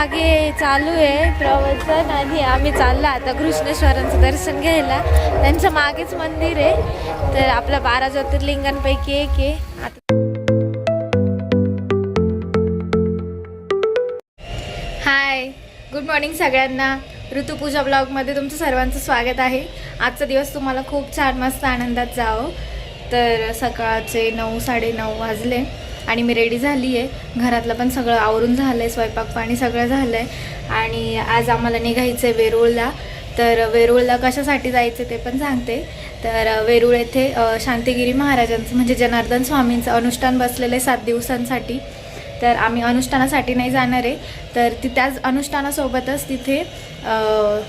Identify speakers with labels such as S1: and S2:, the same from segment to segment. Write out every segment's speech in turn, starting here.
S1: मागे चालू आहे प्रवचन आणि आम्ही चाललो आता कृष्णेश्वरांचं दर्शन घ्यायला. त्यांच्या मागेच मंदिर आहे. तर आपल्या बारा ज्योतिर्लिंगांपैकी एक आहे. आता हाय गुड मॉर्निंग सगळ्यांना. ऋतुपूजा ब्लॉगमध्ये तुमचं सर्वांचं स्वागत आहे. आजचा दिवस तुम्हाला खूप छान मस्त आनंदात जावं. तर सकाळचे नऊ साडेनऊ वाजले. आणि मी रेडी झाली आहे. घरातलं पण सगळं आवरून झालं आहे स्वयंपाक पाणी सगळं झालं आहे आणि आज आम्हाला निघायचं आहे वेरूळला. तर वेरूळला कशासाठी जायचं ते पण सांगते. तर वेरूळ येथे शांतीगिरी शांतिगिरी महाराजांचं म्हणजे जनार्दन स्वामींचं अनुष्ठान बसलेलं आहे सात दिवसांसाठी. तर आम्ही अनुष्ठानासाठी नाही जाणार आहे. तर ती त्याच अनुष्ठानासोबतच तिथे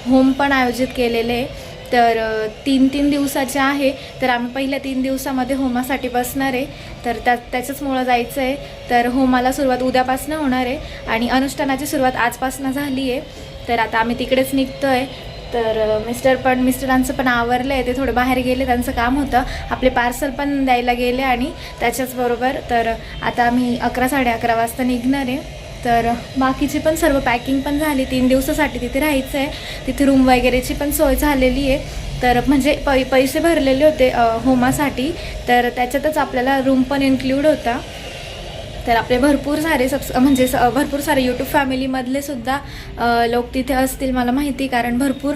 S1: होम पण आयोजित केलेले आहे. तर तीन तीन दिवसाचे आहे. तर आम्ही पहिल्या तीन दिवसामध्ये होमासाठी बसणार आहे. तर त्या त्याच्याचमुळं जायचं आहे तर होमाला सुरुवात उद्यापासून होणार आहे आणि अनुष्ठानाची सुरुवात आजपासून झाली आहे. तर आता आम्ही तिकडेच निघतो आहे तर मिस्टर पण मिस्टरांचं पण आवरलं आहे ते थोडं बाहेर गेले. त्यांचं काम होतं. आपले पार्सल पण द्यायला गेले आणि त्याच्याचबरोबर तर आता आम्ही अकरा साडे अकरा वाजता निघणार आहे. तर बाकीची पण सर्व पॅकिंग पण झाली. तीन दिवसासाठी तिथे राहायचं आहे तिथे रूम वगैरेची पण सोय झालेली आहे. तर म्हणजे पै पैसे भरलेले होते होमासाठी. तर त्याच्यातच आपल्याला रूम पण इन्क्लूड होता. तर आपले भरपूर सारे सबस म्हणजे स भरपूर सारे यूट्यूब फॅमिलीमधले सुद्धा लोक तिथे असतील मला माहिती. कारण भरपूर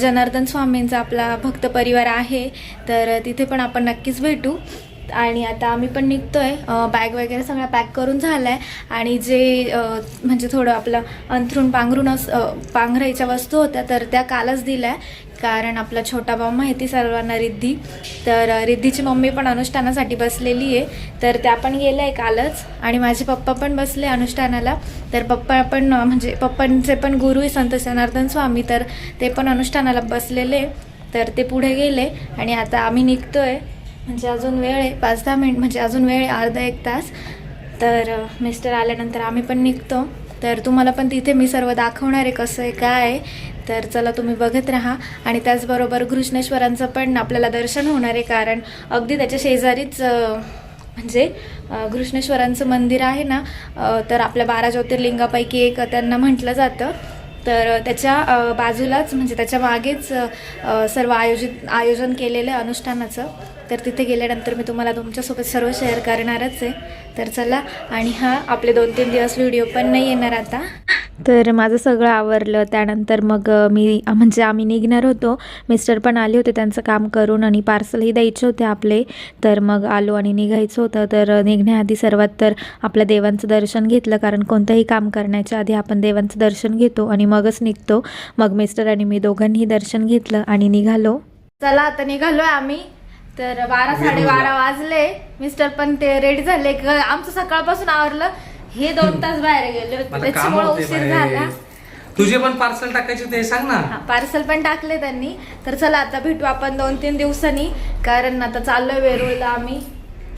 S1: जनार्दन स्वामींचा आपला भक्त परिवार आहे. तर तिथे पण आपण नक्कीच भेटू. आणि आता आम्ही पण निघतो आहे बॅग वगैरे सगळं पॅक करून झाला आहे आणि जे म्हणजे थोडं आपलं अंथरूण पांघरून अस पांघरायच्या वस्तू होत्या तर त्या कालच दिल्या. कारण आपला छोटा भाऊ माहिती सर्वांना रिद्धी. तर रिद्धीची मम्मी पण अनुष्ठानासाठी बसलेली आहे. तर त्या पण गेल्या आहे कालच. आणि माझे पप्पा पण बसले अनुष्ठानाला. तर पप्पा पण म्हणजे पप्पांचे पण गुरु आहे संत जनार्दन स्वामी तर ते पण अनुष्ठानाला बसलेले. तर ते पुढे गेले. आणि आता आम्ही निघतो आहे म्हणजे अजून वेळ आहे पाच दहा मिनिट म्हणजे अजून वेळ आहे अर्धा एक तास. तर मिस्टर आल्यानंतर आम्ही पण निघतो. तर तुम्हाला पण तिथे मी सर्व दाखवणार आहे कसं आहे काय आहे. तर चला तुम्ही बघत राहा. आणि त्याचबरोबर घृष्णेश्वरांचं पण आपल्याला दर्शन होणार आहे कारण अगदी त्याच्या शेजारीच म्हणजे घृष्णेश्वरांचं मंदिर आहे ना तर आपल्या बारा ज्योतिर्लिंगापैकी एक त्यांना म्हटलं जातं. तर त्याच्या बाजूलाच म्हणजे त्याच्या मागेच सर्व आयोजित आयोजन केलेलं आहे अनुष्ठानाचं. तर तिथे गेल्यानंतर मी तुम्हाला तुमच्यासोबत सर्व शेअर करणारच आहे. तर चला आणि हा आपले दोन तीन दिवस व्हिडिओ पण नाही येणार आता. तर माझं सगळं आवरलं. त्यानंतर मग मी म्हणजे आम्ही निघणार होतो. मिस्टर पण आले होते त्यांचं काम करून आणि पार्सलही द्यायचे होते आपले. तर मग आलो आणि निघायचं होतं. तर निघण्याआधी सर्वात तर आपल्या देवांचं दर्शन घेतलं. कारण कोणतंही काम करण्याच्या आधी आपण देवांचं दर्शन घेतो आणि मगच निघतो. मग मिस्टर आणि मी दोघांनीही दर्शन घेतलं आणि निघालो. चला आता निघालो आम्ही. तर बारा साडेबारा वाजले. मिस्टर पण ते रेडी झाले. आमचं सकाळपासून आवरलं. हे दोन तास बाहेर गेले होते.
S2: मला काम
S1: त्याच्यामुळे
S2: होते
S1: उशीर
S2: बाहेर.
S1: झाला.
S2: तुझे पण पार्सल टाकायचे ते सांग ना.
S1: पार्सल पण टाकले त्यांनी. तर चला आता भेटू आपण दोन तीन दिवसांनी. कारण आता चाललोय वेरूळला आम्ही.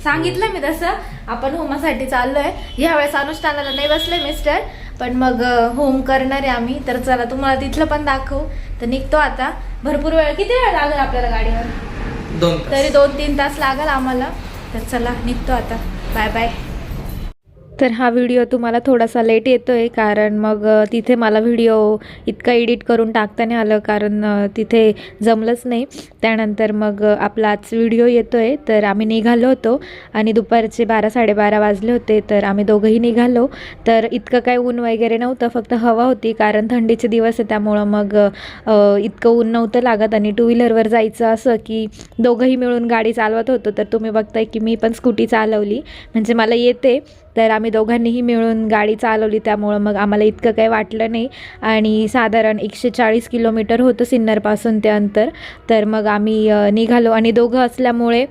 S1: सांगितलं मी तसं. आपण होमासाठी चाललोय. यावेळेस अनुष्ठानाला नाही बसले मिस्टर पण मग अं, होम करणार आहे आम्ही. तर चला तुम्हाला तिथलं पण दाखवू. तर निघतो आता. भरपूर वेळ किती वेळ लागेल आपल्याला गाडीवर?
S2: दोन तास.
S1: तरी दोन तीन तास लागेल आम्हाला. तर चला निघतो आता. बाय बाय तर हा व्हिडिओ तुम्हाला थोडासा लेट येतो आहे कारण मग तिथे मला व्हिडिओ इतका एडिट करून टाकता नाही आलं कारण तिथे जमलंच नाही. त्यानंतर मग आपला आज व्हिडिओ येतो आहे तर आम्ही निघालो होतो आणि दुपारचे बारा साडेबारा वाजले होते तर आम्ही दोघंही निघालो. तर इतकं काय ऊन वगैरे नव्हतं फक्त हवा होती कारण थंडीचे दिवस आहे त्यामुळं मग इतकं ऊन नव्हतं लागत. आणि टू व्हीलरवर जायचं असं की दोघंही मिळून गाडी चालवत होतो तर तुम्ही बघताय की मी पण स्कूटी चालवली. म्हणजे मला येते तर आम्ही दोघांनीही मिळून गाडी चालवली त्यामुळं मग आम्हाला इतकं काही वाटलं नाही. आणि साधारण एकशे चाळीस किलोमीटर होतं सिन्नरपासून ते अंतर. तर मग आम्ही निघालो. आणि दोघं असल्यामुळे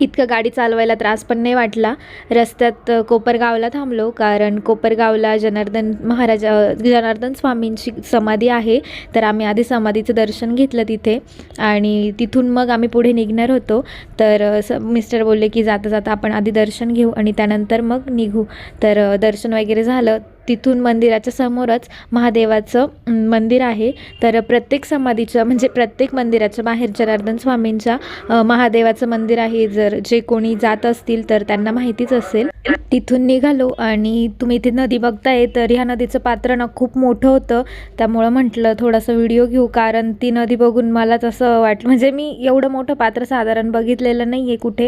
S1: इतकं गाडी चालवायला त्रास पण नाही वाटला. रस्त्यात कोपरगावला थांबलो कारण कोपरगावला जनार्दन महाराजा जनार्दन स्वामींची समाधी आहे. तर आम्ही आधी समाधीचं दर्शन घेतलं तिथे आणि तिथून मग आम्ही पुढे निघणार होतो. तर स मिस्टर बोलले की जाता जाता आपण आधी दर्शन घेऊ आणि त्यानंतर मग निघू. तर दर्शन वगैरे झालं. तिथून मंदिराच्या समोरच महादेवाचं मंदिर आहे. तर प्रत्येक समाधीच्या म्हणजे प्रत्येक मंदिराच्या बाहेर जनार्दन स्वामींच्या महादेवाचं मंदिर आहे. जर जे कोणी जात असतील तर त्यांना माहितीच असेल. तिथून निघालो आणि तुम्ही इथे नदी बघताय तर ह्या नदीचं पात्र ना खूप मोठं होतं. त्यामुळं म्हटलं थोडासा व्हिडिओ घेऊ कारण ती नदी बघून मला तसं वाटलं म्हणजे मी एवढं मोठं पात्र साधारण बघितलेलं नाही आहे कुठे.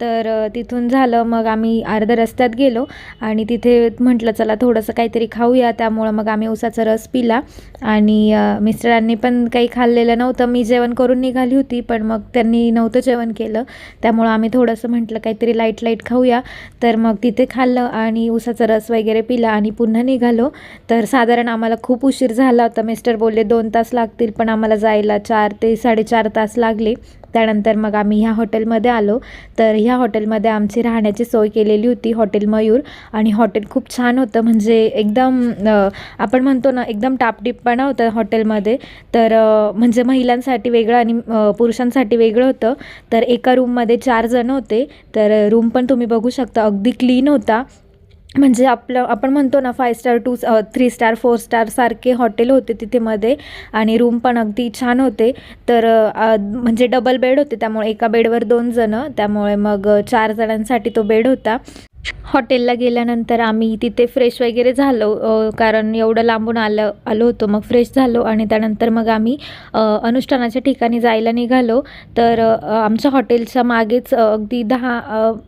S1: तर तिथून झालं मग आम्ही अर्ध्या रस्त्यात गेलो आणि तिथे म्हटलं चला थोडंसं काहीतरी खाऊया त्यामुळं मग आम्ही उसाचा रस पिला. आणि मिस्टरांनी पण काही खाल्लेलं नव्हतं. मी जेवण करून निघाली होती पण मग त्यांनी नव्हतं जेवण केलं. त्यामुळं आम्ही थोडंसं म्हटलं काहीतरी लाइट लाइट खाऊया. तर मग तिथे खाल्लं आणि उसाचा रस वगैरे पिला आणि पुन्हा निघालो. तर साधारण आम्हाला खूप उशीर झाला होता. मिस्टर बोलले दोन तास लागतील पण आम्हाला जायला चार ते साडेचार तास लागले. त्यानंतर मग आम्ही ह्या हॉटेलमध्ये आलो. तर ह्या हॉटेलमध्ये आमची राहण्याची सोय केलेली होती हॉटेल मयूर. आणि हॉटेल खूप छान होतं. म्हणजे एकदम आपण म्हणतो ना एकदम टापटीपपणा होता हॉटेलमध्ये. तर म्हणजे महिलांसाठी वेगळं आणि पुरुषांसाठी वेगळं होतं. तर एका रूममध्ये चार जण होते. तर रूम पण तुम्ही बघू शकता अगदी क्लीन होता. म्हणजे आपलं आपण म्हणतो ना five star two three star four star सारखे हॉटेल होते तिथे मध्ये आणि रूम पण अगदी छान होते. तर म्हणजे डबल बेड होते. त्यामुळे एका बेडवर दोन जणं. त्यामुळे मग चार जणांसाठी तो बेड होता. हॉटेलला गेल्यानंतर आम्ही तिथे फ्रेश वगैरे झालो कारण एवढं लांबून आलं आलो होतो. मग फ्रेश झालो आणि त्यानंतर मग आम्ही अनुष्ठानाच्या ठिकाणी जायला निघालो. तर आमच्या हॉटेलच्या मागेच अगदी दहा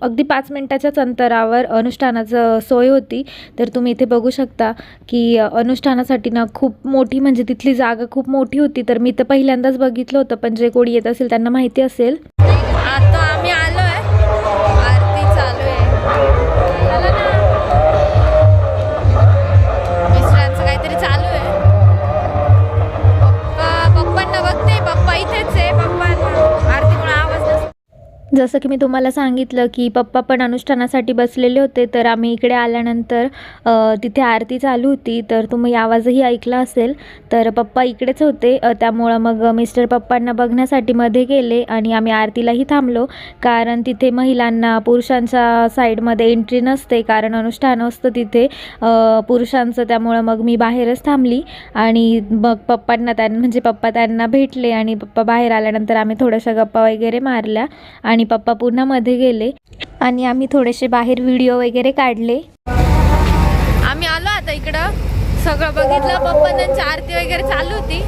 S1: अगदी पाच मिनटाच्याच अंतरावर अनुष्ठानाचं सोय होती. तर तुम्ही इथे बघू शकता की अनुष्ठानासाठी ना खूप मोठी म्हणजे तिथली जागा खूप मोठी होती. तर मी तर पहिल्यांदाच बघितलं होतं पण जे कोणी येत असेल त्यांना माहिती असेल. जसं की मी तुम्हाला सांगितलं की पप्पा पण अनुष्ठानासाठी बसलेले होते तर आम्ही इकडे आल्यानंतर तिथे आरती चालू होती तर तुम्ही आवाजही ऐकला असेल. तर पप्पा इकडेच होते त्यामुळं मग मिस्टर पप्पांना बघण्यासाठी मध्ये गेले आणि आम्ही आरतीलाही थांबलो. कारण तिथे महिलांना पुरुषांच्या साईडमध्ये एंट्री नसते कारण अनुष्ठान असतं तिथे पुरुषांचं. त्यामुळं मग मी बाहेरच थांबली आणि मग पप्पांना त्यां म्हणजे पप्पा त्यांना भेटले आणि पप्पा बाहेर आल्यानंतर आम्ही थोड्याशा गप्पा वगैरे मारल्या आणि पप्पा पुन्हा मध्ये गेले आणि आम्ही थोडेसे बाहेर व्हिडिओ वगैरे काढले. आम्ही आलो आता इकडं. सगळं बघितलं. पप्पा त्यांची आरती वगैरे चालू होती.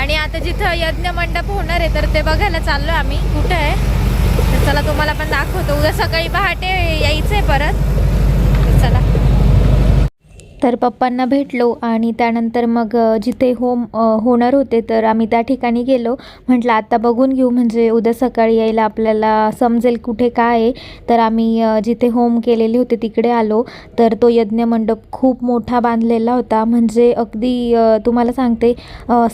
S1: आणि आता जिथं यज्ञ मंडप होणार आहे तर ते बघायला चाललो आम्ही. कुठं आहे? तर चला तुम्हाला पण दाखवतो. उद्या सकाळी पहाटे यायचं आहे परत. तर पप्पांना भेटलो आणि त्यानंतर मग जिथे होम होणार होते तर आम्ही त्या ठिकाणी गेलो. म्हटलं आत्ता बघून घेऊ म्हणजे उद्या सकाळी यायला आपल्याला समजेल कुठे काय आहे. तर आम्ही जिथे होम केलेले होते तिकडे आलो. तर तो यज्ञ मंडप खूप मोठा बांधलेला होता. म्हणजे अगदी तुम्हाला सांगते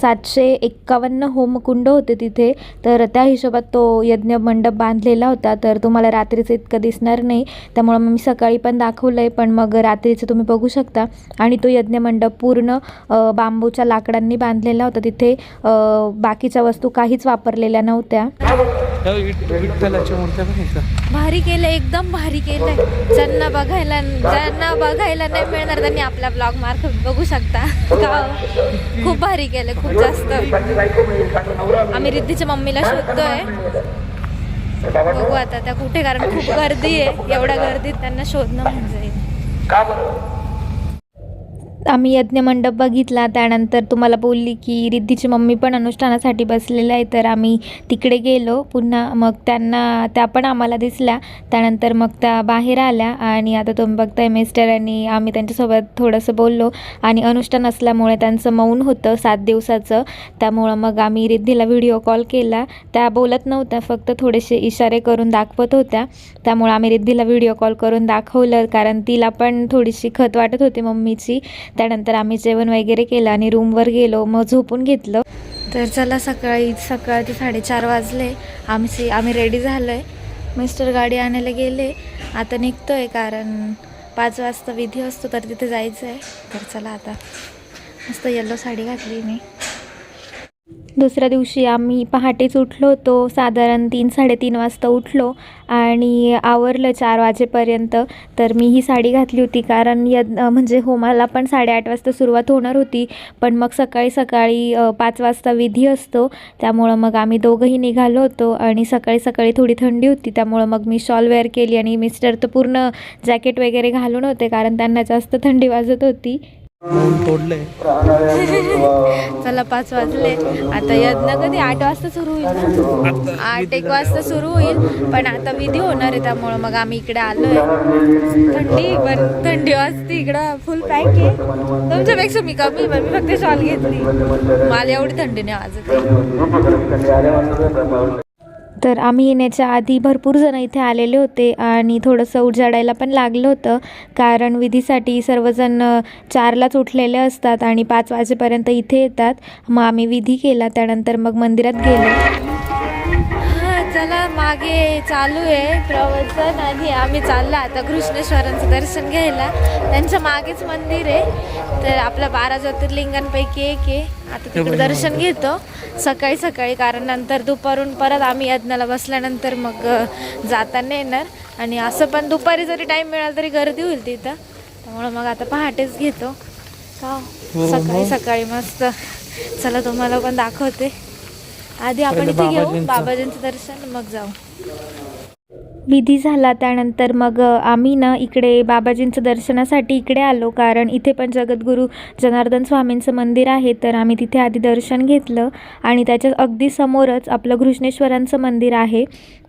S1: सातशे एक्कावन्न होमकुंड होते तिथे. तर त्या हिशोबात तो यज्ञ मंडप बांधलेला होता. तर तुम्हाला रात्रीचं इतकं दिसणार नाही. त्यामुळं मी सकाळी पण दाखवलं आहे पण मग रात्रीचं तुम्ही बघू शकता. आणि तो यज्ञ मंडप पूर्ण बांबूच्या लाकडांनी बांधलेला होता. तिथे बाकीच्या वस्तू काहीच वापरलेल्या नव्हत्या? भारी केलं एकदम भारी केलंय. ज्यांना बघायला ज्यांना बघायला नाही मिळणार त्यांनी आपला ब्लॉग मार्फत बघू शकता. का? खूप भारी केलं खूप जास्त. आम्ही रिद्धीच्या मम्मीला शोधतोय. बघू आता त्या कुठे कारण खूप गर्दी आहे. एवढ्या गर्दीत त्यांना शोधणं म्हणजे आम्ही यज्ञमंडप बघितला त्यानंतर तुम्हाला बोलली की रिद्धीची मम्मी पण अनुष्ठानासाठी बसलेलं आहे तर आम्ही तिकडे गेलो. पुन्हा मग त्यांना त्या पण आम्हाला दिसल्या. त्यानंतर मग त्या बाहेर आल्या आणि आता तुम्ही बघताय मिस्टर आणि आम्ही त्यांच्यासोबत थोडंसं बोललो. आणि अनुष्ठान असल्यामुळे त्यांचं मौन होतं सात दिवसाचं. त्यामुळं मग आम्ही रिद्धीला व्हिडिओ कॉल केला. त्या बोलत नव्हत्या फक्त थोडेसे इशारे करून दाखवत होत्या. त्यामुळं आम्ही रिद्धीला व्हिडिओ कॉल करून दाखवलं कारण तिला पण थोडीशी खत वाटत होती मम्मीची. त्यानंतर आम्ही जेवण वगैरे केलं आणि रूमवर गेलो मग झोपून घेतलं. तर चला सकाळी सकाळचे साडेचार वाजले. आमची आम्ही रेडी झालो आहे मिस्टर गाडी आणायला गेले. आता निघतो आहे कारण पाच वाजता विधी असतो तर तिथे जायचं आहे तर चला आता मस्त येल्लो साडी घातली मी. दुसऱ्या दिवशी आम्ही पहाटेच उठलो होतो. साधारण तीन साडेतीन वाजता उठलो आणि आवरलं चार वाजेपर्यंत. तर मी ही साडी घातली होती कारण यद म्हणजे होमाला पण साडेआठ वाजता सुरुवात होणार होती. पण मग सकाळी सकाळी पाच वाजता विधी असतो. त्यामुळं मग आम्ही दोघंही निघालो होतो आणि सकाळी सकाळी थोडी थंडी होती. त्यामुळं मग मी शॉल वेअर केली आणि मिस्टर तर पूर्ण जॅकेट वगैरे घालून होते कारण त्यांना जास्त थंडी वाजत होती.
S2: तोडलंय.
S1: चला पाच वाजले. आता यज्ञ कधी आठ वाजता सुरू होईल. आठ एक वाजता सुरू होईल. पण आता विधी होणार आहे त्यामुळं मग आम्ही इकडे आलोय. थंडी पण थंडी वाजते इकडं. फुल पॅक आहे. तुमच्यापेक्षा मी कमी पण मी फक्त शॉल घेतली. मला एवढी थंडी नाही वाजत. तर आम्ही येण्याच्या आधी भरपूर जण इथे आलेले होते आणि थोडंसं उजाडायला पण लागलं होतं. कारण विधीसाठी सर्वजण चारलाच उठलेले असतात आणि पाच वाजेपर्यंत इथे येतात. मग आम्ही विधी केला. त्यानंतर मग मंदिरात गेलो. चला मागे चालू आहे प्रवचन आणि आम्ही चाललो आता कृष्णेश्वरांचं दर्शन घ्यायला. त्यांच्या मागेच मंदिर आहे. तर आपल्या बारा ज्योतिर्लिंगांपैकी एक आहे. आता तिकडे दर्शन घेतो. सकाळी सकाळी कारण नंतर दुपारून परत आम्ही यज्ञाला बसल्यानंतर मग अ, जाता नाही येणार. आणि असं पण दुपारी जरी टाईम मिळाला तरी गर्दी होईल तिथं. त्यामुळं मग आता पहाटेच घेतो. का?
S2: हो,
S1: सकाळी. सकाळी मस्त. चला तुम्हाला पण दाखवते. आधी आपण इथे घेऊ
S2: बाबाजींचं.
S1: दर्शन मग जाऊ. विधी झाला त्यानंतर मग आम्ही ना इकडे बाबाजींचं दर्शनासाठी इकडे आलो कारण इथे पण जगद्गुरू जनार्दन स्वामींचं मंदिर आहे तर आम्ही तिथे आधी दर्शन घेतलं. आणि त्याच्या अगदी समोरच आपलं घृष्णेश्वरांचं मंदिर आहे.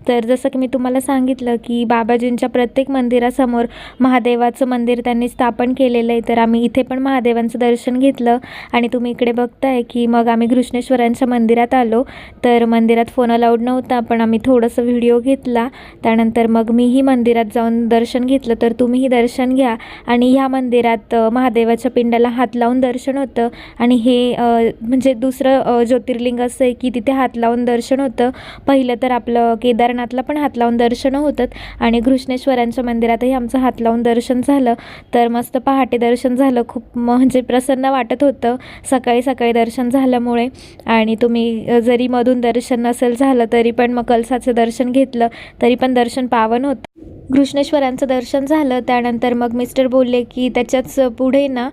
S1: तर जसं की मी तुम्हाला सांगितलं की बाबाजींच्या प्रत्येक मंदिरासमोर महादेवाचं मंदिर त्यांनी स्थापन केलेलं आहे. तर आम्ही इथे पण महादेवांचं दर्शन घेतलं आणि तुम्ही इकडे बघताय की मग आम्ही घृष्णेश्वरांच्या मंदिरात आलो. तर मंदिरात फोन अलाउड नव्हता पण आम्ही थोडंसं व्हिडिओ घेतला. त्यानंतर मग मीही मंदिरात जाऊन दर्शन घेतलं. तर तुम्हीही दर्शन घ्या. आणि ह्या मंदिरात महादेवाच्या पिंडाला हात लावून दर्शन होतं. आणि हे म्हणजे दुसरं ज्योतिर्लिंग असं आहे की तिथे हात लावून दर्शन होतं. पहिलं तर आपलं केदार केदारनाथला पण हात लावून दर्शनं होतात आणि घृष्णेश्वरांच्या मंदिरातही आमचं हात लावून दर्शन झालं. तर मस्त पहाटे दर्शन झालं. खूप म्हणजे प्रसन्न वाटत होतं. सकाळी सकाळी दर्शन झाल्यामुळे. आणि तुम्ही जरी मधून दर्शन नसेल झालं तरी पण मग कलसाचं दर्शन घेतलं तरी पण दर्शन पावन होतं. घृष्णेश्वरांचं दर्शन झालं. त्यानंतर मग मिस्टर बोलले की त्याच्याच पुढे ना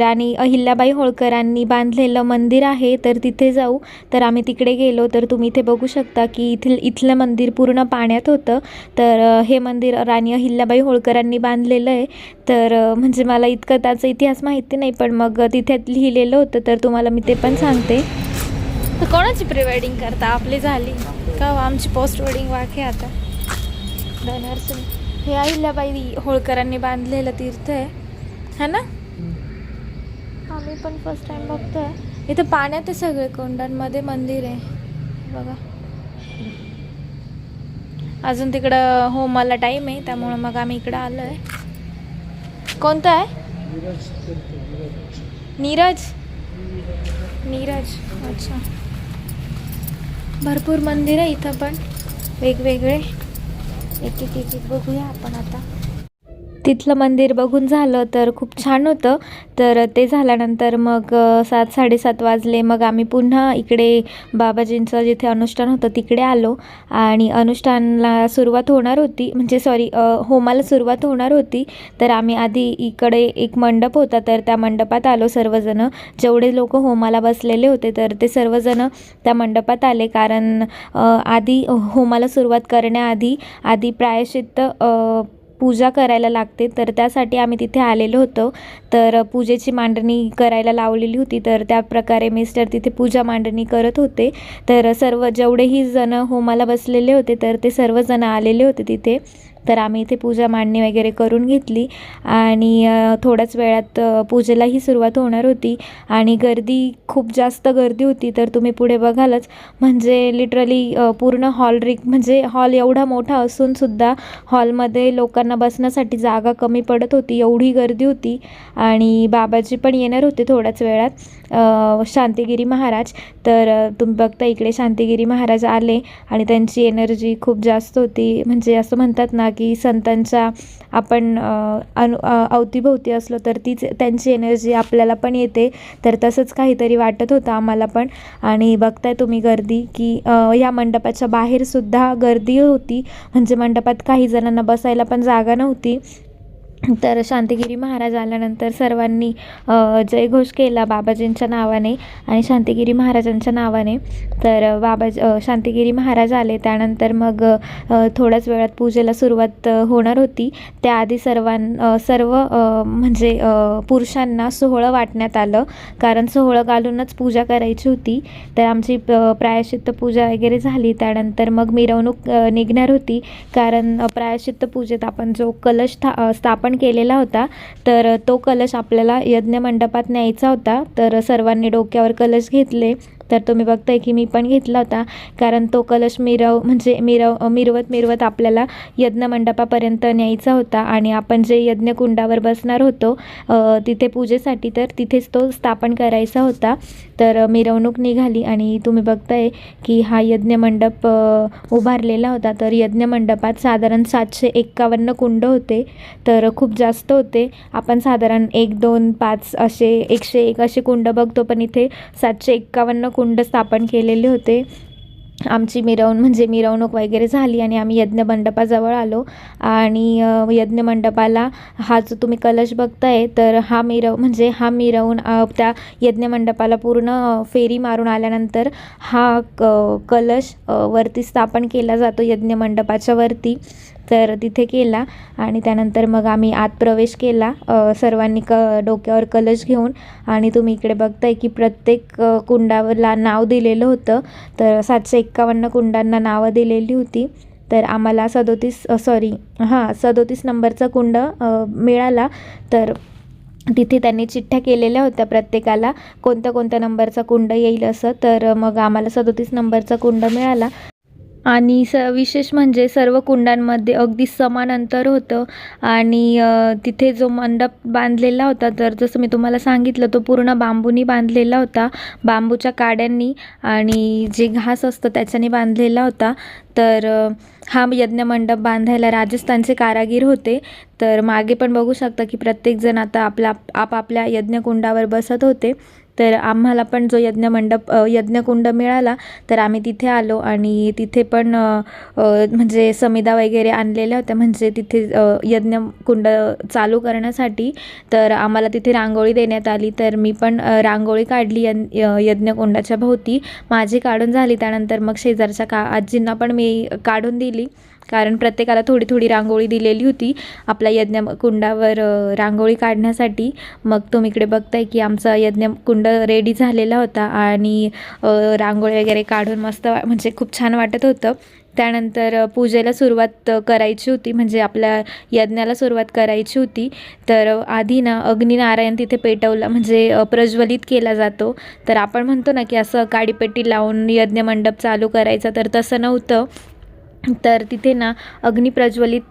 S1: राणी अहिल्याबाई होळकरांनी बांधलेलं मंदिर आहे तर तिथे जाऊ. तर आम्ही तिकडे गेलो. तर तुम्ही इथे बघू शकता की इथलं इथलं मंदिर मंदिर पूर्ण पाण्यात होतं. तर हे मंदिर राणी अहिल्याबाई होळकरांनी बांधलेलं आहे. तर म्हणजे मला इतकं त्याचा इतिहास माहिती नाही पण मग तिथे लिहिलेलं होतं. तर तुम्हाला मी ते पण सांगते. तर कोणाची प्री वेडिंग करता? आपली झाली. का हो? आमची पोस्ट वेडिंग वाखे आता. धनहरसिंग हे अहिल्याबाई होळकरांनी बांधलेलं तीर्थ आहे. है ना? आम्ही पण फर्स्ट टाइम बघतोय. इथं पाण्यात आहे सगळे. कोंडांमध्ये मंदिर आहे. बघा. अजून तिकडं हो मला टाईम आहे त्यामुळं मग आम्ही इकडं आलो आहे कोणतं आहे? नीरज? नीरज अच्छा. भरपूर मंदिर आहे इथं पण वेगवेगळे. एक एक एक एक बघूया आपण आता. तिथलं मंदिर बघून झालं तर खूप छान होतं. तर ते झाल्यानंतर मग सात साडेसात वाजले. मग आम्ही पुन्हा इकडे बाबाजींचं जिथे अनुष्ठान होतं तिकडे आलो. आणि अनुष्ठानला सुरुवात होणार होती. म्हणजे सॉरी होमाला सुरुवात होणार होती. तर आम्ही आधी इकडे एक मंडप होता. तर त्या मंडपात आलो सर्वजण. जेवढे लोक होमाला बसलेले होते तर ते सर्वजण त्या मंडपात आले. कारण आधी होमाला सुरुवात करण्याआधी आधी प्रायश्चित्त पूजा करायला लागते. तर त्यासाठी आम्ही तिथे आलेलो होतो. तर पूजेची मांडणी करायला लावलेली होती. तर त्याप्रकारे मिस्टर तिथे पूजा मांडणी करत होते. तर सर्व जेवढेही जण होमाला बसलेले होते तर ते सर्वजण आलेले होते तिथे. तर आम्ही इथे पूजा मांडणी वगैरे करून घेतली आणि थोड्याच वेळात पूजेलाही सुरुवात होणार होती आणि गर्दी खूप जास्त गर्दी होती तर तुम्ही पुढे बघालच. म्हणजे लिटरली पूर्ण हॉल रिक म्हणजे हॉल एवढा मोठा असूनसुद्धा हॉलमध्ये लोकांना बसण्यासाठी जागा कमी पडत होती एवढी गर्दी होती आणि बाबाजी पण येणार होते थोड्याच वेळात शांतिगिरी महाराज. तर तुम्ही बघता इकडे शांतिगिरी महाराज आले आणि त्यांची एनर्जी खूप जास्त होती. म्हणजे असं म्हणतात ना की संतांच्या आपण अनु अवतीभोवती असलो तर तीच त्यांची एनर्जी आपल्याला पण येते. तर तसंच काहीतरी वाटत होतं आम्हाला पण. आणि बघताय तुम्ही गर्दी की या मंडपाच्या बाहेरसुद्धा गर्दी होती. म्हणजे मंडपात काही जणांना बसायला पण जागा नव्हती. तर शांतिगिरी महाराज आल्यानंतर सर्वांनी जयघोष केला बाबाजींच्या नावाने आणि शांतिगिरी महाराजांच्या नावाने. तर बाबा शांतिगिरी महाराज आले. त्यानंतर मग थोड्याच वेळात पूजेला सुरुवात होणार होती. त्याआधी सर्वां सर्व म्हणजे पुरुषांना सोहळं वाटण्यात आलं. कारण सोहळं घालूनच पूजा करायची होती. तर आमची प प्रायश्चित्त पूजा वगैरे झाली. त्यानंतर मग मिरवणूक निघणार होती. कारण प्रायश्चित्त पूजेत आपण जो कलश था स्थापन स्थापन केलेला होता. तर तो कलश आपल्याला यज्ञ मंडपात न्यायचा होता. तर सर्वांनी डोक्यावर कलश घेतले. तर तुम्ही बघताय की मी पण घेतला होता. कारण तो कलश मिरव म्हणजे मिरव मिरवत मिरवत आपल्याला यज्ञमंडपापर्यंत न्यायचा होता. आणि आपण जे यज्ञकुंडावर बसणार होतो तिथे पूजेसाठी तर तिथेच तो स्थापन करायचा होता. तर मिरवणूक निघाली आणि तुम्ही बघताय की हा यज्ञमंडप उभारलेला होता. तर यज्ञमंडपात साधारण सातशे एक्कावन्न कुंड होते. तर खूप जास्त होते. आपण साधारण एक दोन पाच असे एकशे एक असे कुंड बघतो पण इथे सातशे एक्कावन्न कुंड स्थापन केलेले होते. आमची मिरवण म्हणजे मिरवणूक वगैरे झाली आणि आम्ही यज्ञ मंडपाजवळ आलो. आणि यज्ञमंडपाला यज्ञ मंडपाला हा जो तुम्ही कलश बघताय तर हा मिरव म्हणजे हा मिरवून त्या यज्ञ मंडपाला पूर्ण फेरी मारून आल्यानंतर हा क कलश वरती स्थापन केला जातो यज्ञ मंडपाच्या वरती. तर तिथे केला आणि त्यानंतर मग आम्ही आत प्रवेश केला. सर्वांनी क डोक्यावर कलश घेऊन आणि तुम्ही इकडे बघताय की प्रत्येक कुंडाला कुंडावरला नाव दिलेलं होतं. तर सातशे एक्कावन्न कुंडांना नावं दिलेली होती. तर आम्हाला सदोतीस सॉरी हां सदोतीस नंबरचा कुंड मिळाला. तर तिथे त्यांनी चिठ्ठ्या केलेल्या होत्या प्रत्येकाला कोणत्या कोणत्या नंबरचा कुंड येईल असं. तर मग आम्हाला सदोतीस नंबरचा कुंड मिळाला. आणि स विशेष म्हणजे सर्व कुंडांमध्ये अगदी समान अंतर होतं. आणि तिथे जो मंडप बांधलेला होता तर जसं मी तुम्हाला सांगितलं तो पूर्ण बांबूनी बांधलेला होता बांबूच्या काड्यांनी. आणि जे घास असतं त्याच्याने बांधलेला होता. तर हा यज्ञ मंडप बांधायला राजस्थानचे कारागीर होते. तर मागे पण बघू शकता की प्रत्येकजण आता आपला आपापल्या यज्ञकुंडावर बसत होते. तर आम्हाला पण जो यज्ञमंडप यज्ञकुंड मिळाला तर आम्ही तिथे आलो आणि तिथे पण म्हणजे समिदा वगैरे आणलेल्या होत्या. म्हणजे तिथे यज्ञकुंड चालू करण्यासाठी तर आम्हाला तिथे रांगोळी देण्यात आली. तर मी पण रांगोळी काढली यन य- यज्ञकुंडाच्या भोवती. माझी काढून झाली. त्यानंतर मग शेजारच्या का आजींना पण मी काढून दिली. कारण प्रत्येकाला थोडी थोडी रांगोळी दिलेली होती. आपल्या यज्ञ कुंडावर रांगोळी काढण्यासाठी. मग तुम्ही इकडे बघताय की आमचा यज्ञकुंड रेडी झालेला होता आणि रांगोळी वगैरे काढून मस्त म्हणजे खूप छान वाटत होतं. त्यानंतर पूजेला सुरुवात करायची होती. म्हणजे आपल्या यज्ञाला सुरुवात करायची होती. तर आधी ना अग्निनारायण तिथे पेटवला. म्हणजे प्रज्वलित केला जातो. तर आपण म्हणतो ना की असं काडीपेटी लावून यज्ञ मंडप चालू करायचा तर तसं नव्हतं. तर तिथे ना अग्नी प्रज्वलित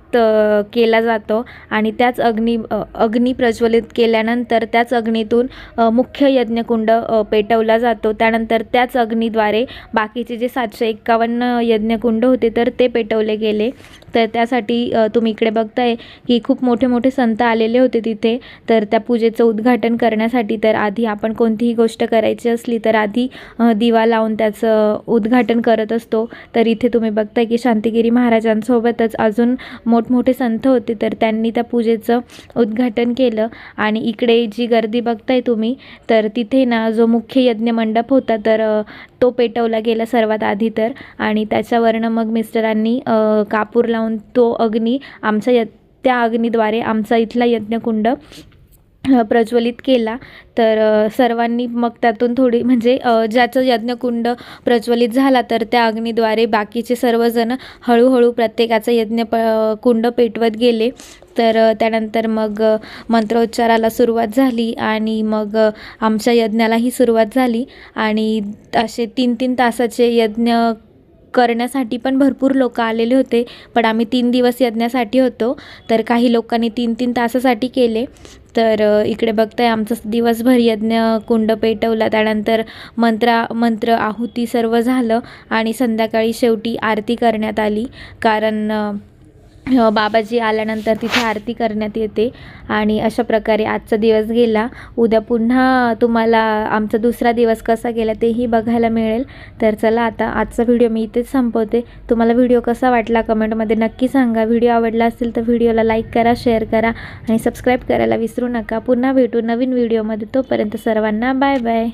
S1: केला जातो आणि त्याच अग्नी अग्नी प्रज्वलित केल्यानंतर त्याच अग्नीतून मुख्य यज्ञकुंड पेटवला जातो. त्यानंतर त्याच अग्नीद्वारे बाकीचे जे सातशे एक्कावन्न यज्ञकुंड होते तर ते पेटवले गेले. तर त्यासाठी तुम्ही इकडे बघताय की खूप मोठे मोठे संत आलेले होते तिथे. तर त्या पूजेचं उद्घाटन करण्यासाठी तर आधी आपण कोणतीही गोष्ट करायची असली तर आधी दिवा लावून त्याचं उद्घाटन करत असतो. तर इथे तुम्ही बघताय की शांतिगिरी महाराजांसोबतच अजून मोठ मोठमोठे संत होते तर त्यांनी त्या पूजेचं उद्घाटन केलं. आणि इकडे जी गर्दी बघताय तुम्ही तर तिथे ना जो मुख्य यज्ञ मंडप होता तर तो पेटवला गेला सर्वात आधी तर. आणि त्याच्यावरनं मग मिस्टरांनी कापूर लावून तो अग्नी आमच्या य त्या अग्नीद्वारे आमचा इथला यज्ञकुंड प्रज्वलित केला तर सर्वांनी मग त्यातून थोडी म्हणजे ज्याचं यज्ञकुंड प्रज्वलित झाला तर त्या अग्नीद्वारे बाकीचे सर्वजण हळूहळू प्रत्येकाचं यज्ञ प कुंड पेटवत गेले. तर त्यानंतर मग मंत्रोच्चाराला सुरुवात झाली आणि मग आमच्या यज्ञालाही सुरुवात झाली. आणि असे तीन तीन तासाचे यज्ञ करण्यासाठी पण भरपूर लोक आलेले होते पण आम्ही तीन दिवस यज्ञासाठी होतो तर काही लोकांनी तीन तीन तासासाठी केले. तर इकडे बघताय आमचं दिवसभर यज्ञ कुंड पेटवला. त्यानंतर मंत्रा मंत्र आहुती सर्व झालं आणि संध्याकाळी शेवटी आरती करण्यात आली. कारण बाबाजी आल्यानंतर तिथे आरती करण्यात येते आणि अशा प्रकारे आजचा दिवस गेला. उद्या पुन्हा तुम्हाला आमचा दुसरा दिवस कसा गेला तेही बघायला मिळेल. तर चला आता आजचा व्हिडिओ मी इथेच संपवते. तुम्हाला व्हिडिओ कसा वाटला कमेंटमध्ये नक्की सांगा. व्हिडिओ आवडला असेल तर व्हिडिओला लाईक करा शेअर करा आणि सबस्क्राईब करायला विसरू नका. पुन्हा भेटू नवीन व्हिडिओमध्ये. तोपर्यंत सर्वांना बाय बाय.